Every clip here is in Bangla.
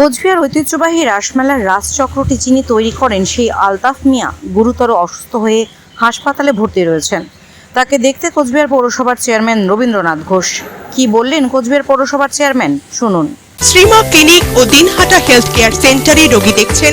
কোচবিহার ঐতিহ্যবাহী রাসমেলার রাসচক্রটি যিনি তৈরি করেন, সেই আলতাফ মিয়া গুরুতর অসুস্থ হয়ে হাসপাতালে ভর্তি রয়েছেন। তাকে দেখতে কোচবিহার পৌরসভার চেয়ারম্যান রবীন্দ্রনাথ ঘোষ। কি বললেন কোচবিহার পৌরসভার চেয়ারম্যান? শুনুন। শ্রীমা ক্লিনিক ও দিনহাটা হেলথ কেয়ার সেন্টারে রোগী দেখছেন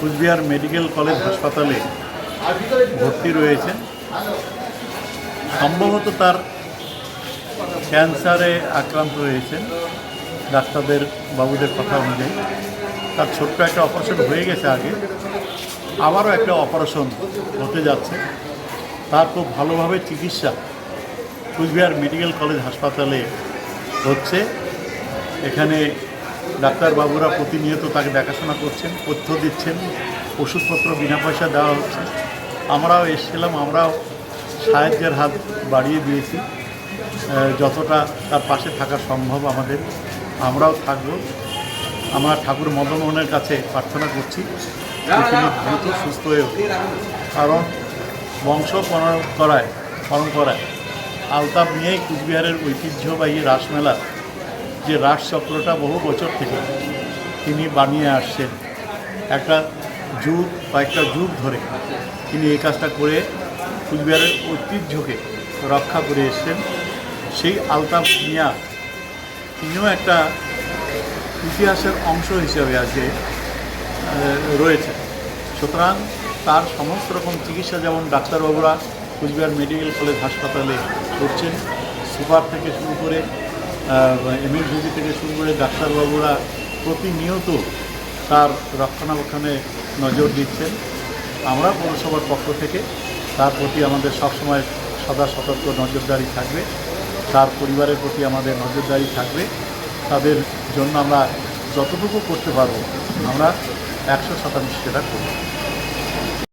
কুচবিহার মেডিকেল কলেজ হাসপাতালে ভর্তি রয়েছেন সম্ভবত তার ক্যান্সারে আক্রান্ত হয়েছেন। ডাক্তারদের বাবুদের কথা অনুযায়ী। তার ছোট্ট একটা অপারেশন হয়ে গেছে আগে। আবারও একটা অপারেশন হতে যাচ্ছে। তার খুব ভালোভাবে চিকিৎসা কুচবিহার মেডিকেল কলেজ হাসপাতালে হচ্ছে। এখানে ডাক্তারবাবুরা প্রতিনিয়ত তাকে দেখাশোনা করছেন তথ্য দিচ্ছেন ওষুধপত্র বিনা পয়সা দেওয়া হচ্ছে। আমরাও এসেছিলাম আমরাও সাহায্যের হাত বাড়িয়ে দিয়েছি। যতটা তার পাশে থাকা সম্ভব আমাদের। আমরাও থাকব। আমরা ঠাকুর মদনমোহনের কাছে প্রার্থনা করছি তিনি দ্রুত সুস্থ হয়ে উঠুন। কারণ বংশ পরম্পরায় পরম্পরায় আলতাপ নিয়েই কুচবিহারের ঐতিহ্যবাহী রাসমেলা যে রাসচক্রটা বহু বছর থেকে তিনি বানিয়ে আসছেন, একটা যুগ কয়েকটা যুগ ধরে তিনি এই কাজটা করে কুচবিহারের ঐতিহ্যকে রক্ষা করে এসছেন। সেই আলতাফ মিয়া, তিনিও একটা ইতিহাসের অংশ হিসেবে আজকে রয়েছে সুতরাং তার সমস্ত রকম চিকিৎসা যেমন ডাক্তারবাবুরা কুচবিহার মেডিকেল কলেজ হাসপাতালে করছেন, সুপার থেকে শুরু করে এমএলভিজি থেকে শুরু করে ডাক্তারবাবুরা প্রতিনিয়ত তার রক্ষণাবেক্ষণে নজর দিচ্ছেন। আমরা পৌরসভার পক্ষ থেকে তার প্রতি আমাদের সবসময় সদা সতর্ক নজরদারি থাকবে। তার পরিবারের প্রতি আমাদের নজরদারি থাকবে। তাদের জন্য আমরা যতটুকু করতে পারব, আমরা একশো শতাংশ সেটা করব।